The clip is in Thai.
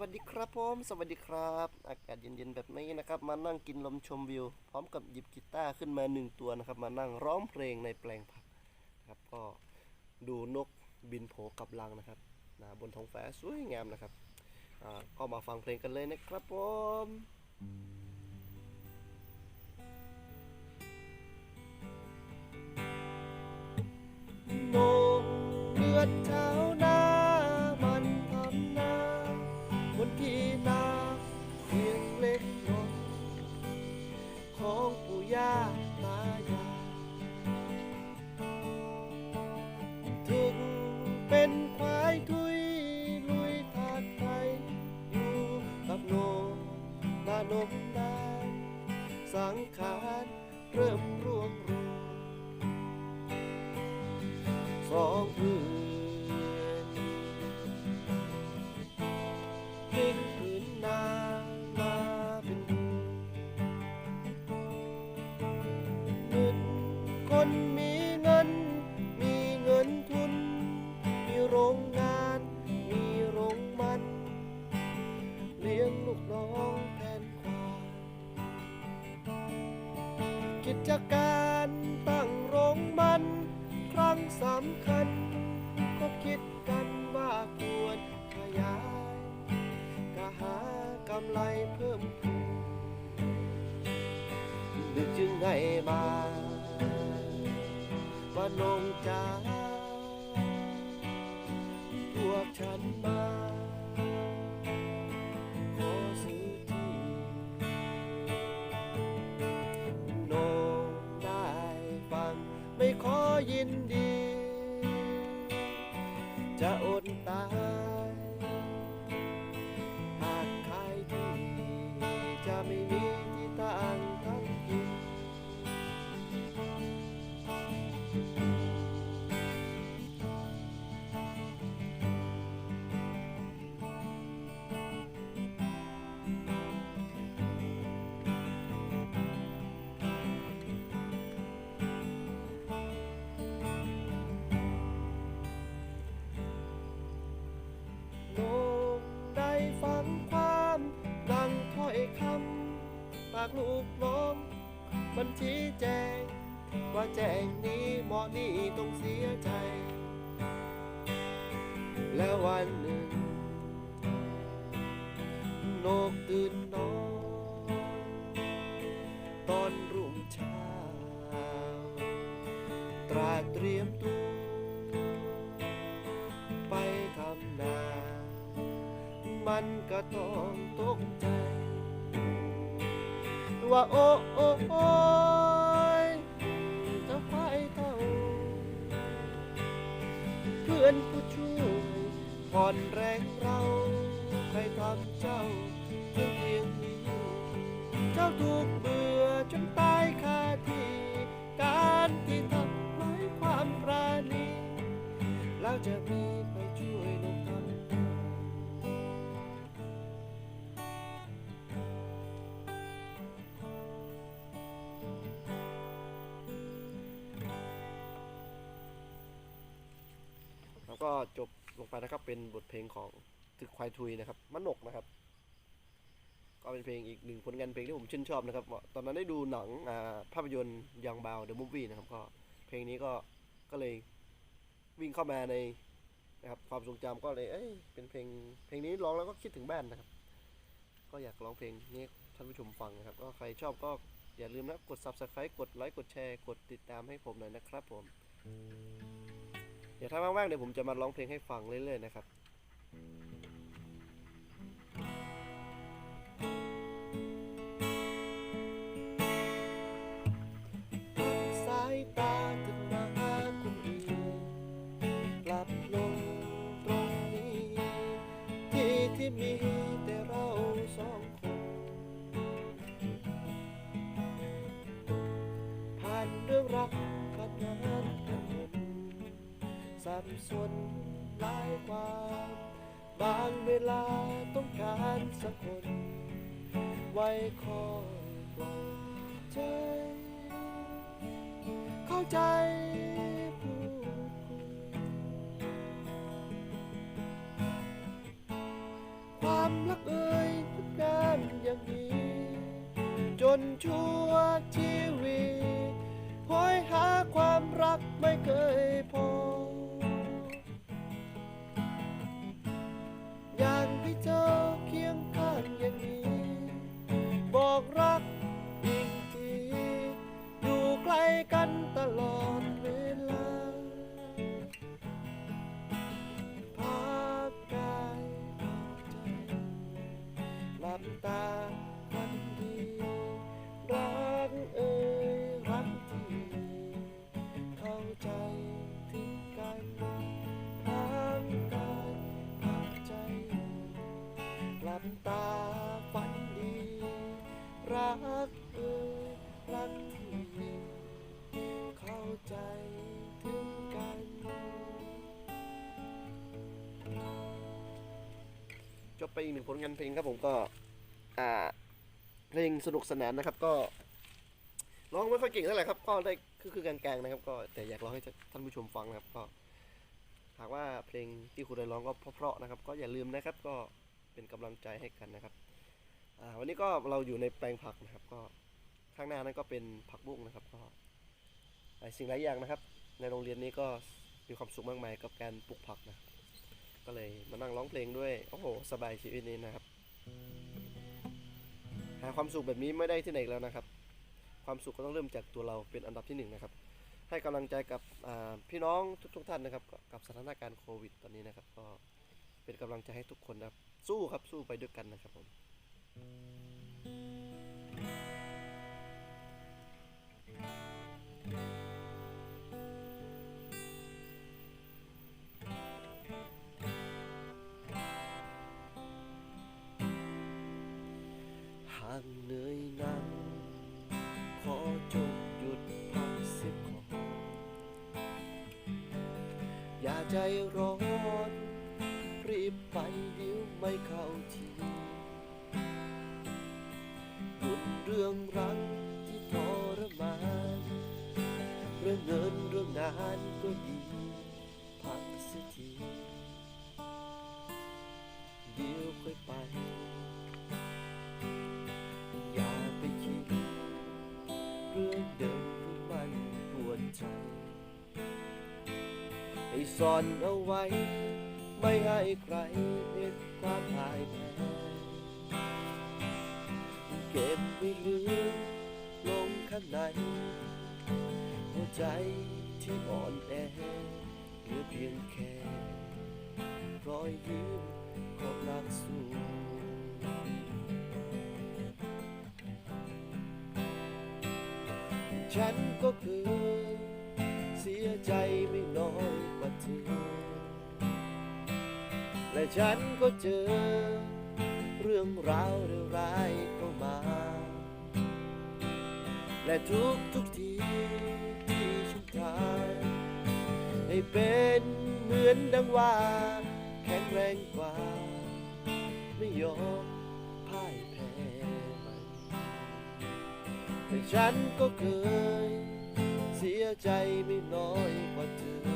วัสดีครับผมสวัสดีครับ อากาศเย็นๆแบบนี้นะครับ มานั่งกินลมชมวิว พร้อมกับหยิบกีตาร์ขึ้นมาหนึ่งตัวนะครับ มานั่งร้องเพลงในแปลงผักนะครับ ก็ดูนกบินโผกลับรังนะครับนะบนท้องฟ้าสวยงามนะครับอ่าก็มาฟังเพลงกันเลยนะครับผมมงเลือดเช้าหน้า สองเพื่นพลิกผืนนามาเป็นเมืองเงินคนมีเงิน มีเงินทุน มีโรงงาน มีโรงมัน เลี้ยงลูกน้องแทนควายกิจการ สำคัญ ก็คิดกันว่าควรขยายก็หากำไรเพิ่มพูนนึกจึงให้มาว่านงจ้าพวกฉันมาขอซื้อที่โนได้ฟังไม่ขอยินดี แจ้งนี้เหมาะนี่ต้องเสียใจ แล้ววันหนึ่ง นกตื่นนอนตอนรุ่งเช้า ตราเตรียมตัวไปทำนา มันก็ต้องตกใจ ว่าโอ้โอ้โอ้ เพื่อนผู้ช่วยผ่อนแรงเราใครทำเจ้าเพียงเพียงนี้เจ้าถูกเบื่อจนตายคาที่การที่ทำไร้ความปราณีแล้วจะมีใครช่วยลง จบลงไปนะครับเป็นบทเพลงของตึกควายทุยนะครับมนกนะครับ ก็เป็นเพลงอีกหนึ่งผลงานเพลงที่ผมชื่นชอบนะครับ ตอนนั้นได้ดูหนังภาพยนตร์ยังบาวเดอะมูฟวี่นะครับก็เพลงนี้ก็ก็เลยวิ่งเข้ามาในนะครับความทรงจำก็เลยเอ้ยเป็นเพลงเพลงนี้ร้องแล้วก็คิดถึงบ้านนะครับ ก็อยากร้องเพลงนี้ท่านผู้ชมฟังนะครับ ก็ใครชอบก็อย่าลืมนะกด subscribe กดไลค์กดแชร์ กดติดตามให้ผมหน่อยนะครับผม ดี๋ยวถ้าว่างๆเดี๋ยวผมจะมาร้องเพลงให้ฟังเรื่อยๆนะครับสายตาถึงมาหาคนอื่นกลับลงตรงนี้ที่ที่มี สับสนหลายความบางเวลาต้องการสักคน ไว้คอยปลอบใจ เข้าใจพูดคุยความรักเอ่ยทุกงานอย่างนี้ จนชั่วชีวิตหอยหาความรักไม่เคยพอ เธอเคียงข้างอย่างนี้ บอกรักอีกทีอยู่ใกล้กันตลอด ไปอีกหนึ่งผลงานเพลงครับผมก็อ่าเพลงสนุกสนานนะครับ ก็ร้องไม่ค่อยเก่งเท่าไหร่ครับ ก็ได้คือคือกลางๆนะครับ ก็แต่อยากร้องให้ท่านผู้ชมฟังนะครับ ก็หากว่าเพลงที่คุณได้ร้องก็เพราะๆนะครับ ก็อย่าลืมนะครับ ก็เป็นกำลังใจให้กันนะครับอ่าวันนี้ก็เราอยู่ในแปลงผักนะครับ ก็ข้างหน้านั้นก็เป็นผักบุ้งนะครับก็สิ่งหลายอย่างนะครับ ในโรงเรียนนี้ก็มีความสุขมากมายกับการปลูกผักนะ ก็เลยมานั่งร้องเพลงด้วย โอ้โห สบายชีวิตนี้นะครับ หาความสุขแบบนี้ไม่ได้ที่ไหนแล้วนะครับ ความสุขก็ต้องเริ่มจากตัวเราเป็นอันดับที่หนึ่งนะครับ ให้กำลังใจกับพี่น้องทุกๆท่านนะครับ กับสถานการณ์โควิดตอนนี้นะครับ ก็เป็นกำลังใจให้ทุกคนนะครับ สู้ครับสู้ไปด้วยกันนะครับผมหากเหนื่อยนักขอจงหยุดพักเสียก่อนอย่าใจร้อน รีบไปเดี๋ยวไม่เข้าทีหยุดเรื่องรักที่ทรมานเรื่องเงินเรื่องงานก็ดีพักเสียทีเดี๋ยวค่อยไป เรื่องเดิมที่มันปวดใจให้ซ่อนเอาไว้ ไม่ให้ใครเห็นความพ่ายแพ้เก็บไว้ลืมลงข้างในหัวใจที่อ่อนแอเหลือเพียงแค่รอยยิ้มของนักสู้ ฉันก็เคยเสียใจไม่น้อยกว่าเธอ และฉันก็เจอ เรื่องราวเรื่องร้ายเข้ามา และทุกทุกทีที่ฉันทำให้เป็นเหมือนดังว่า แข็งแรงกว่า ไม่ยอมพ่ายแแต่ฉันก็เคย เสียใจไม่น้อยกว่าเธอ